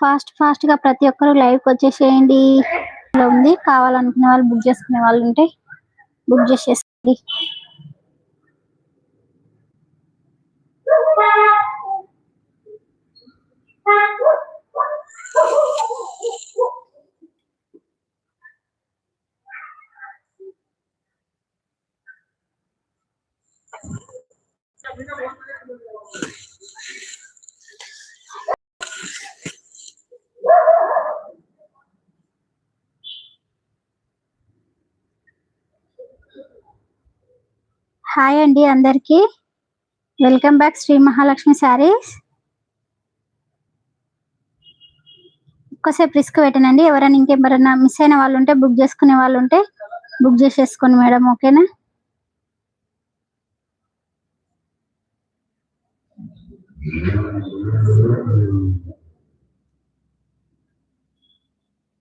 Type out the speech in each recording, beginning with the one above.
Fast ఫాస్ట్గా ప్రతి ఒక్కరు లైవ్కి వచ్చేసేయండి. ఇలా ఉంది. కావాలనుకునే వాళ్ళు బుక్ చేసుకునే వాళ్ళు ఉంటే బుక్ చేసేసుకోండి హాయ్ అండి అందరికీ. Welcome back Sri Mahalakshmi Sarees. ఒక్కసేపు risk పెట్టనండి. ఎవరైనా ఇంకెవరైనా మిస్ అయిన వాళ్ళు ఉంటే బుక్ చేసుకునే వాళ్ళు ఉంటే బుక్ చేసేసుకోండి మేడం ఓకేనా?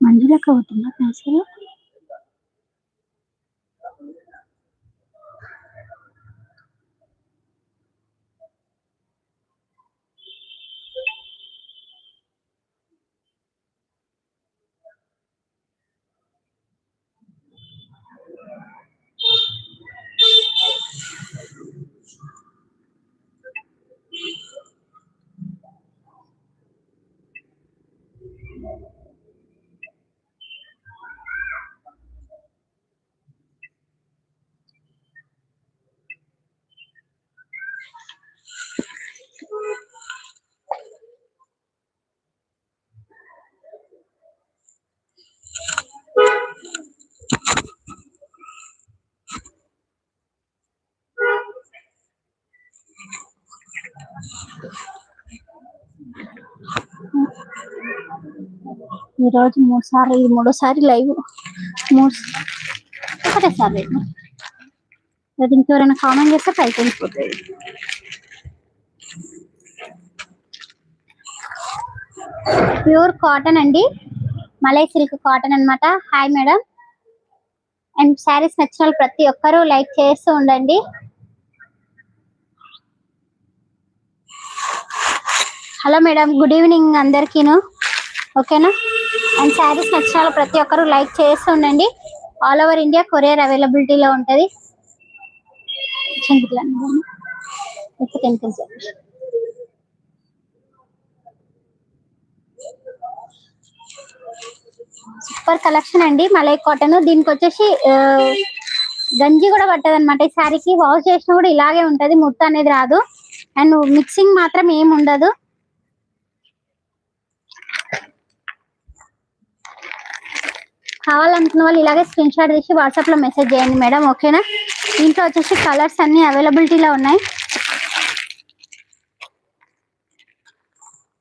మంజులక్క అవుతుందా? పెన్సిల్ ఈ రోజు మూడు సార్లు ఇది మూడోసారి లైవ్. మూడు ఒకటేసారి లైవ్ అది ఇంకెవరైనా కామెంట్ చేస్తే పైకి వెళ్ళిపోతుంది ప్యూర్ కాటన్ అండి. మలై సిల్క్ కాటన్ అన్నమాట. Hi madam. అండ్ శారీస్ నచ్చిన ప్రతి ఒక్కరూ లైక్ చేస్తూ ఉండండి. హలో మేడం గుడ్ ఈవినింగ్ అందరికీను. ఓకేనా? అండ్ శారీస్ నచ్చిన వాళ్ళు ప్రతి ఒక్కరు లైక్ చేస్తూ ఉండండి. ఆల్ ఓవర్ ఇండియా కొరియర్ అవైలబిలిటీలో ఉంటుంది. సూపర్ కలెక్షన్ అండి. మలై కాటన్ దీనికి వచ్చేసి గంజి కూడా పట్టదు అనమాట ఈ శారీకి వాష్ చేసినా కూడా ఇలాగే ఉంటది. ముట్ట అనేది రాదు. అండ్ మిక్సింగ్ మాత్రం ఏం ఉండదు. కావాలనుకున్న వాళ్ళు ఇలాగే స్క్రీన్ షాట్ తీసి వాట్సాప్లో మెసేజ్ చేయండి మేడం ఓకేనా? దీంట్లో వచ్చేసి కలర్స్ అన్ని అవైలబిలిటీలో ఉన్నాయి.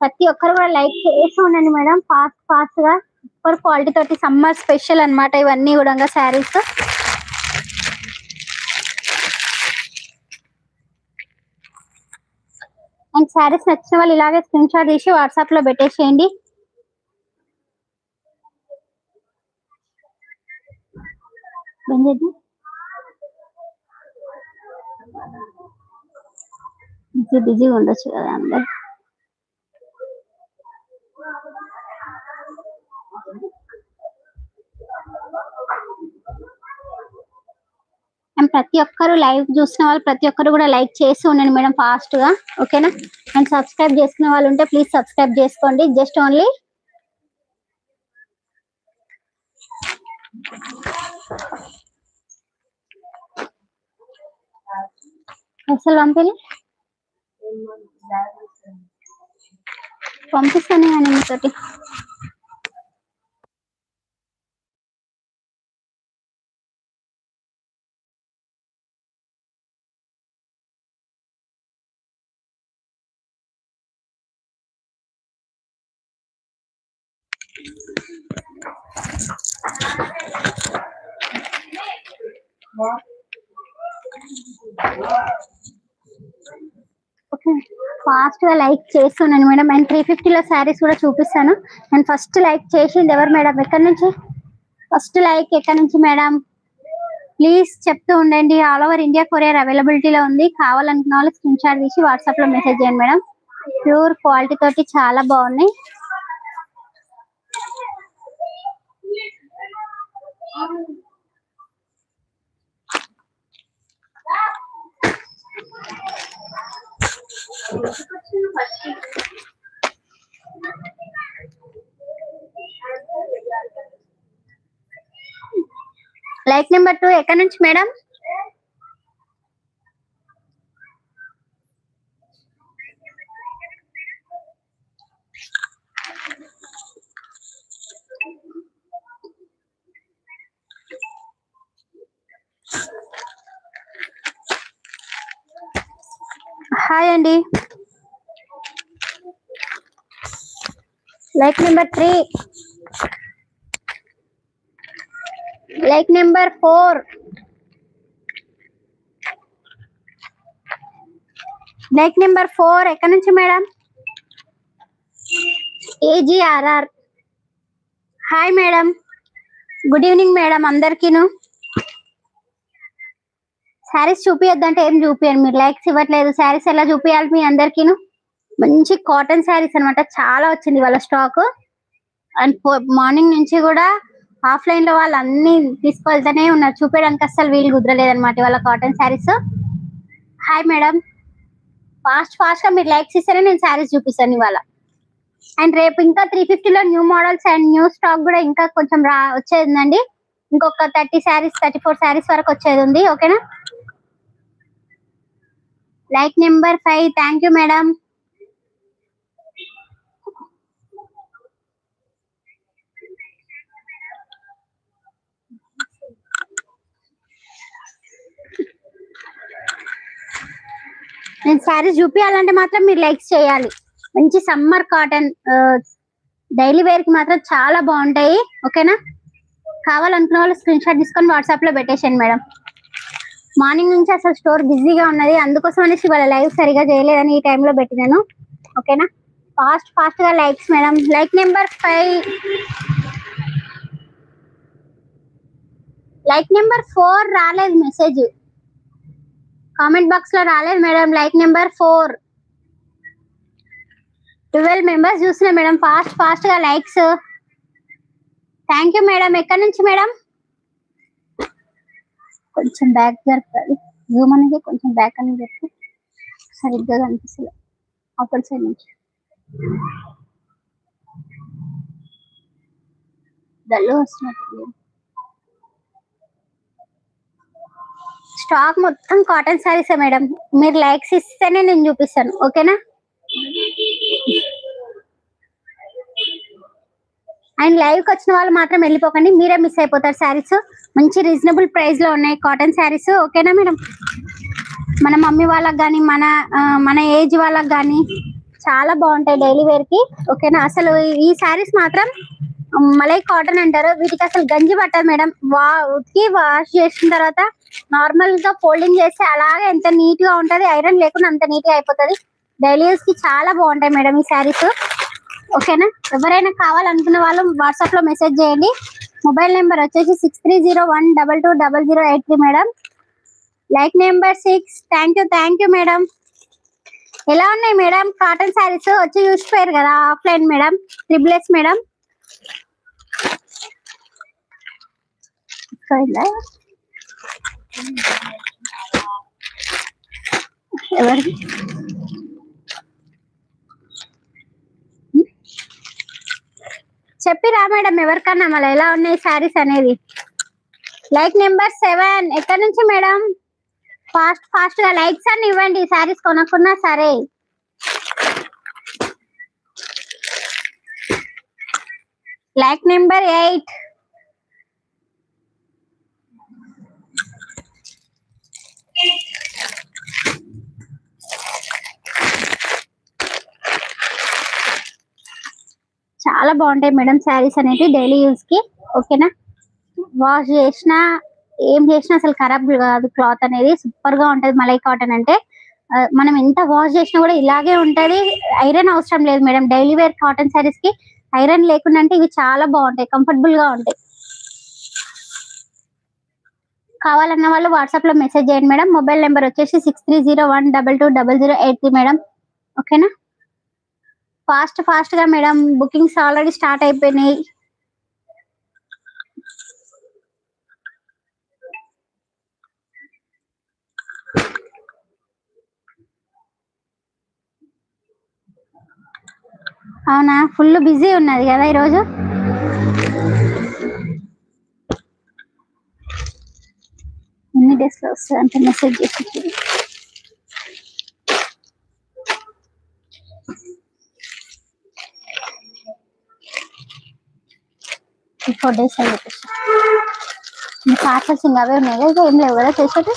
ప్రతి ఒక్కరు కూడా లైక్ చేసి ఉండండి మేడం. ఫాస్ట్ ఫాస్ట్గా. సూపర్ క్వాలిటీ తోటి సమ్మర్ స్పెషల్ అన్నమాట ఇవన్నీ కూడా శారీస్ అండ్ శారీస్ నచ్చిన వాళ్ళు ఇలాగే స్క్రీన్ షాట్ తీసి వాట్సాప్లో పెట్టేసేయండి. బంద్ చేద్దాం. బిజీ బిజీగా ఉండొచ్చు కదా అందరు. అండ్ ప్రతి ఒక్కరు లైవ్ చూసిన వాళ్ళు ప్రతి ఒక్కరు కూడా లైక్ చేసి ఉండండి మేడం ఫాస్ట్గా ఓకేనా? అండ్ సబ్స్క్రైబ్ చేసుకునే వాళ్ళు ఉంటే ప్లీజ్ సబ్స్క్రైబ్ చేసుకోండి. జస్ట్ ఓన్లీ అసలు పంపిణీ పంపిస్తాను కానీ మీతోటి Wow. ఫాస్ట్గా లైక్ చేస్తున్నాను మేడం. అండ్ త్రీ ఫిఫ్టీ లో శారీస్ కూడా చూపిస్తాను. అండ్ ఫస్ట్ లైక్ చేసింది ఎవరు మేడం? ఎక్కడి నుంచి? ఫస్ట్ లైక్ ఎక్కడి నుంచి మేడం? ప్లీజ్ చెప్తూ ఉండండి. ఆల్ ఓవర్ ఇండియా కొరియర్ అవైలబిలిటీలో ఉంది. కావాలనుకున్న వాళ్ళు స్క్రీన్ షాట్ తీసి వాట్సాప్లో మెసేజ్ చేయండి మేడం. ప్యూర్ క్వాలిటీ తోటి చాలా బాగున్నాయి. లైక్ నెంబర్ టూ ఎక్కడి నుంచి మేడం? హాయ్ అండి. Like number three. Like number four. Like number four ఎక్కడి నుంచి madam? AGRR. Hi madam. Good evening madam అందరికీను. Saris చూపియొద్దంటే ఏం చూపియండి మీరు లైక్స్ ఇవ్వట్లేదు. శారీస్ ఎలా చూపియాలి మీ అందరికీను? మంచి కాటన్ శారీస్ అన్నమాట. చాలా వచ్చింది వాళ్ళ స్టాక్ అండ్ మార్నింగ్ నుంచి కూడా ఆఫ్లైన్లో వాళ్ళు అన్ని తీసుకెళ్తూనే ఉన్నారు. చూపించడానికి అస్సలు వీలు కుదరలేదు అనమాట వాళ్ళ cotton saris. Hi madam fast ఫాస్ట్గా మీరు లైక్స్ ఇస్తేనే నేను శారీస్ చూపిస్తాను ఇవాళ. అండ్ రేపు ఇంకా త్రీ ఫిఫ్టీలో new models and new stock కూడా ఇంకా కొంచెం రా వచ్చేది ఉందండి. ఇంకొక thirty saris thirty four saris వరకు వచ్చేది ఉంది. ఓకేనా like number five thank you madam నేను శారీస్ చూపించాలంటే మాత్రం మీరు లైక్స్ చేయాలి. మంచి సమ్మర్ కాటన్ డైలీ వేర్కి మాత్రం చాలా బాగుంటాయి. ఓకేనా కావాలనుకున్న వాళ్ళు స్క్రీన్ షాట్ తీసుకొని వాట్సాప్లో పెట్టేసాను మేడం మార్నింగ్ నుంచి అసలు స్టోర్ బిజీగా ఉన్నది. అందుకోసం అనేసి వాళ్ళ లైవ్ సరిగా చేయలేదని ఈ టైంలో పెట్టినాను. ఓకేనా? ఫాస్ట్ ఫాస్ట్గా likes madam. Like number five. Like number four రాలేదు మెసేజ్. కామెంట్ బాక్స్లో రాలేదు madam. Like number four. Twelve members చూసిన మేడం. ఫాస్ట్ ఫాస్ట్గా లైక్స్. Thank you madam. ఎక్కడి నుంచి మేడం? కొంచెం బ్యాక్ జరపాలి. జూమ్ అనేది కొంచెం బ్యాక్ అని చెప్పి సరిగ్గా కనిపిస్తుంది అప్పటి సైడ్ నుంచి. డల్లు వస్తున్నట్టు స్టాక్ మొత్తం కాటన్ శారీస్ మేడం మీరు లైక్స్ ఇస్తేనే నేను చూపిస్తాను. ఓకేనా అండ్ లైవ్కి వచ్చిన వాళ్ళు మాత్రం వెళ్ళిపోకండి. మీరే మిస్ అయిపోతారు శారీస్. మంచి రీజనబుల్ ప్రైస్లో ఉన్నాయి కాటన్ శారీస్. ఓకేనా మేడం? మన మమ్మీ వాళ్ళకి కానీ మన మన ఏజ్ వాళ్ళకి కానీ చాలా బాగుంటాయి డైలీ వేర్కి ఓకేనా? అసలు ఈ శారీస్ మాత్రం మలై కాటన్ అంటారు. వీటికి అసలు గంజి పట్టదు మేడం. వా ఉతికి వాష్ చేసిన తర్వాత నార్మల్గా ఫోల్డింగ్ చేస్తే అలాగే ఎంత నీట్గా ఉంటది? ఐరన్ లేకుండా అంత నీట్గా అయిపోతుంది. డైలీ యూస్కి చాలా బాగుంటాయి మేడం ఈ శారీస్. ఓకేనా? ఎవరైనా కావాలనుకున్న వాళ్ళు వాట్సాప్లో మెసేజ్ చేయండి. మొబైల్ నెంబర్ వచ్చేసి six three zero one double two double zero eight three madam like number six thank you thank you madam ఎలా ఉన్నాయి మేడం కాటన్ శారీస్ వచ్చి చూసిపోయారు కదా ఆఫ్లైన్ మేడం త్రిబుల్ మేడం ఎవరి చెప్పిరా మేడం ఎవరికన్నా మళ్ళీ ఎలా ఉన్నాయి శారీస్ అనేది లైక్ నెంబర్ సెవెన్ ఎక్కడి నుంచి మేడం? ఫాస్ట్ ఫాస్ట్గా లైక్స్ అని ఇవ్వండి శారీస్ కొనకున్నా సరే. లైక్ నెంబర్ ఎయిట్ చాలా బాగుంటాయి మేడం శారీస్ అనేవి డైలీ యూస్కి. ఓకేనా? వాష్ చేసినా ఏం చేసినా అసలు ఖరాబ్ కాదు క్లాత్ అనేది. సూపర్గా ఉంటది మలై కాటన్ అంటే. మనం ఎంత వాష్ చేసినా కూడా ఇలాగే ఉంటది. ఐరన్ అవసరం లేదు మేడం. డైలీ వేర్ కాటన్ శారీస్కి ఐరన్ లేకుండా అంటే ఇవి చాలా బాగుంటాయి. కంఫర్టబుల్గా ఉంటాయి. కావాలన్న వాళ్ళు వాట్సాప్లో మెసేజ్ చేయండి మేడం. మొబైల్ నెంబర్ వచ్చేసి six three zero one double two double zero eight three madam. ఓకేనా? ఫాస్ట్ ఫాస్ట్గా మేడం బుకింగ్స్ ఆల్రెడీ స్టార్ట్ అయిపోయినాయి. అవునా? ఫుల్ బిజీ ఉన్నది కదా ఈరోజు? ఎన్ని డేస్లో వస్తుంది అంటే మెసేజ్ చేసి ఫోర్ డేస్ అని పార్సల్స్ ఇంకా అవే ఉన్నాయి కదా ఏం లేవు కదా చేసేది?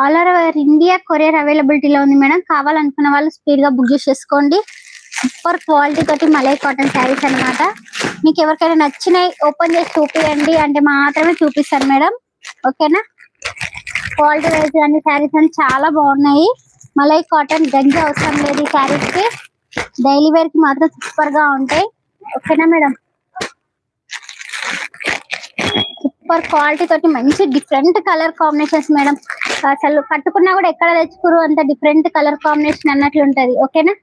ఆల్ ఓవర్ ఇండియా కొరియర్ అవైలబిలిటీలో ఉంది మేడం. కావాలనుకున్న వాళ్ళు స్పీడ్గా బుక్ చేసేసుకోండి. సూపర్ క్వాలిటీ తోటి మలై కాటన్ శారీస్ అన్నమాట. మీకు ఎవరికైనా నచ్చినాయి ఓపెన్ చేసి చూపియండి అంటే మాత్రమే చూపిస్తాను మేడం. ఓకేనా క్వాలిటీ వైజ్ అన్ని శారీస్ అని చాలా బాగున్నాయి. మలై కాటన్ గంజి అవసరం లేదు ఈ శారీస్కి. డైలీ వేర్కి మాత్రం సూపర్గా ఉంటాయి. ఓకేనా మేడం సూపర్ క్వాలిటీ తోటి మంచి డిఫరెంట్ కలర్ కాంబినేషన్స్ మేడం అసలు కట్టుకున్నా కూడా ఎక్కడ తెచ్చుకోరు అంత డిఫరెంట్ కలర్ కాంబినేషన్ అన్నట్లు ఉంటది. ఓకేనా?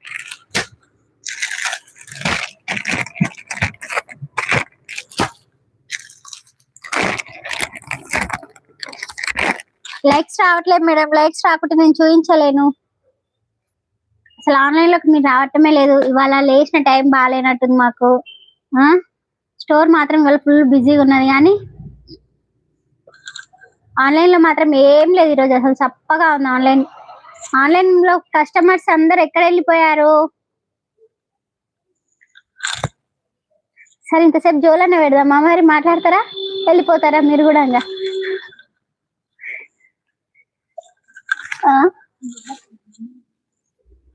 లైక్స్ రావట్లేదు మేడం లైక్స్ రాకుంటే నేను చూపించలేను అసలు ఆన్లైన్లోకి మీరు రావటమే లేదు. ఇవాళ లేచిన టైం బాగాలేనట్టుంది మాకు. ఆ? స్టోర్ మాత్రం ఇవాళ ఫుల్ బిజీగా ఉన్నది. కానీ ఆన్లైన్లో మాత్రం ఏం లేదు ఈరోజు. అసలు చప్పగా ఉంది ఆన్లైన్. ఆన్లైన్లో కస్టమర్స్ అందరు ఎక్కడ వెళ్ళిపోయారు? సరే ఇంతసేపు జోలన్న పెడదామా? మరి మాట్లాడతారా? వెళ్ళిపోతారా? మీరు కూడా ఇంకా ఆ?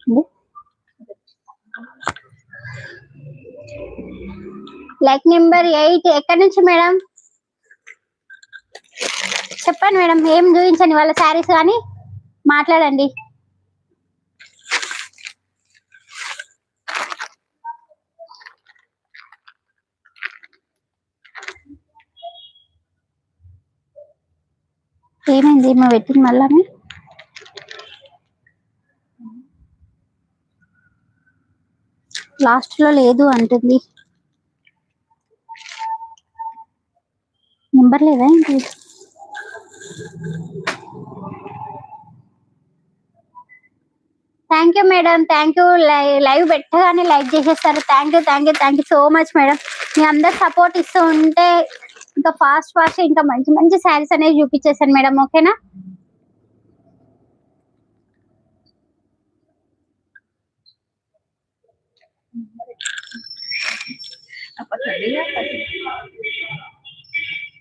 ఉంది? లైక్ నెంబర్ ఎయిట్ ఎక్కడి నుంచి మేడం? చెప్పండి మేడం ఏం చూపించండి వాళ్ళ శారీస్ కానీ? మాట్లాడండి. ఏమైంది? మా పెట్టింది మళ్ళా లాస్ట్లో లేదు అంటుంది. నెంబర్ లేదా ఏంటి? Thank you madam thank you live పెట్టగానే లైక్ చేసేస్తారు. Thank you thank you thank you so much madam మీ అందరు సపోర్ట్ ఇస్తూ ఉంటే ఇంకా ఫాస్ట్ ఫాస్ట్ ఇంకా మంచి మంచి శారీస్ అనేవి చూపించేసాను మేడం ఓకేనా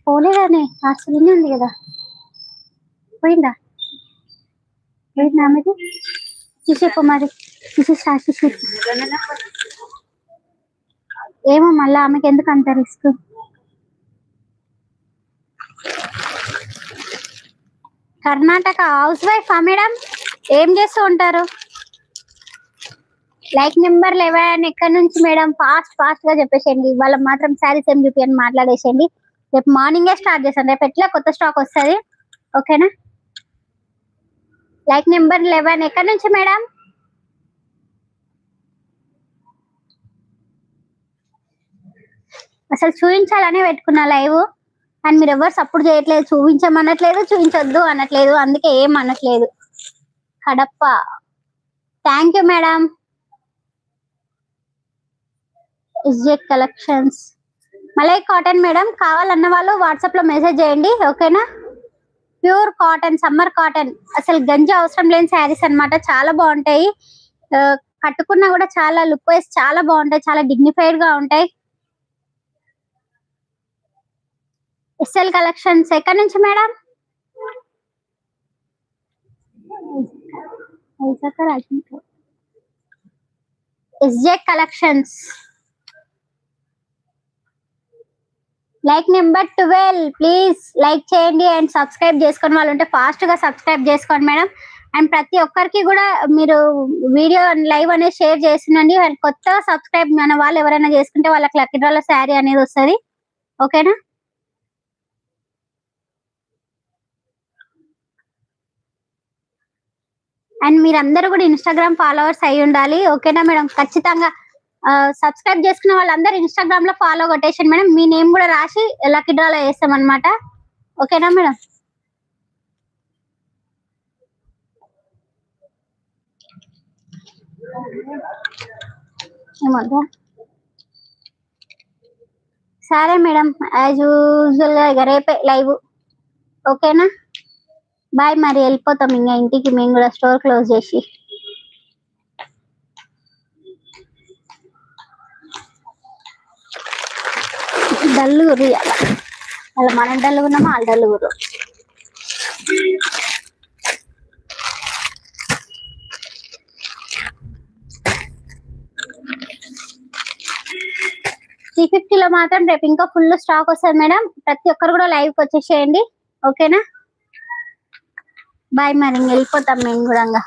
పోలేదానే హాస్టల్ ఉంది కదా. పోయిందా? పోయిందా ఆమెది చూసేపు మరి. చూసేసి ఏమో మళ్ళీ ఆమెకి ఎందుకు అంత risk Karnataka house wife madam? ఏం చేస్తూ ఉంటారు? లైక్ నెంబర్ లెవెన్ ఎక్కడి నుంచి మేడం ఫాస్ట్ ఫాస్ట్గా చెప్పేసేయండి. వాళ్ళ మాత్రం శారీస్ ఏం చూపించండి మాట్లాడేసేయండి. రేపు మార్నింగే స్టార్ట్ చేస్తాను. రేపు ఎట్లా కొత్త స్టాక్ వస్తుంది? ఓకేనా? లైక్ నెంబర్ లెవెన్ ఎక్కడి నుంచి మేడం? అసలు చూపించాలనే పెట్టుకున్నా లైవ్. అండ్ మీరు ఎవరు సపోర్ట్ చేయట్లేదు. చూపించమనట్లేదు చూపించొద్దు అనట్లేదు. అందుకే ఏం అనట్లేదు. Kadapa thank you madam. ఎస్జెక్ collections మలై కాటన్ మేడం కావాలన్న వాళ్ళు వాట్సాప్లో మెసేజ్ చేయండి ఓకేనా? ప్యూర్ కాటన్ సమ్మర్ కాటన్ అసలు గంజి అవసరం లేని శారీస్ అన్నమాట చాలా బాగుంటాయి. కట్టుకున్నా కూడా చాలా లుక్ వైస్ చాలా బాగుంటాయి చాలా డిగ్నిఫైడ్గా ఉంటాయి. ఎస్ఎల్ కలెక్షన్స్ ఎక్కడి నుంచి madam? SJ collections like number twelve. Please like చేయండి అండ్ సబ్స్క్రైబ్ చేసుకుని వాళ్ళు ఉంటే ఫాస్ట్గా సబ్స్క్రైబ్ చేసుకోండి మేడం. అండ్ ప్రతి ఒక్కరికి కూడా మీరు వీడియో లైవ్ అనేది షేర్ చేస్తుండండి అండ్ కొత్తగా సబ్స్క్రైబ్ మన వాళ్ళు ఎవరైనా చేసుకుంటే వాళ్ళకి లక్కీ డ్రాల శారీ అనేది వస్తుంది. ఓకేనా? అండ్ మీరందరూ కూడా ఇన్స్టాగ్రామ్ ఫాలోవర్స్ అయి ఉండాలి ఓకేనా మేడం? ఖచ్చితంగా సబ్స్క్రైబ్ చేసుకున్న వాళ్ళందరూ ఇన్స్టాగ్రామ్లో ఫాలో కొట్టేసాను మేడం. మీ నేమ్ కూడా రాసి లక్కీ డ్రాలో వేస్తాం అనమాట ఓకేనా మేడం? సరే మేడం. యాజ్ యూజువల్గా రేపే లైవ్ ఓకేనా? బాయ్ మరి. వెళ్ళిపోతాం. ఇంకా ఇంటికి మేము కూడా స్టోర్ క్లోజ్ చేసి. డల్లుగురు ఇవాళ అలా మనం డల్లుగున్నామా వాళ్ళు డల్లుగురు త్రీ ఫిఫ్టీలో మాత్రం రేపు ఇంకా ఫుల్ స్టాక్ వస్తుంది మేడం. ప్రతి ఒక్కరు కూడా లైవ్కి వచ్చేసేయండి. ఓకేనా? బాయ్ మరి ఇంక వెళ్ళిపోతాం మేము కూడా ఇంకా.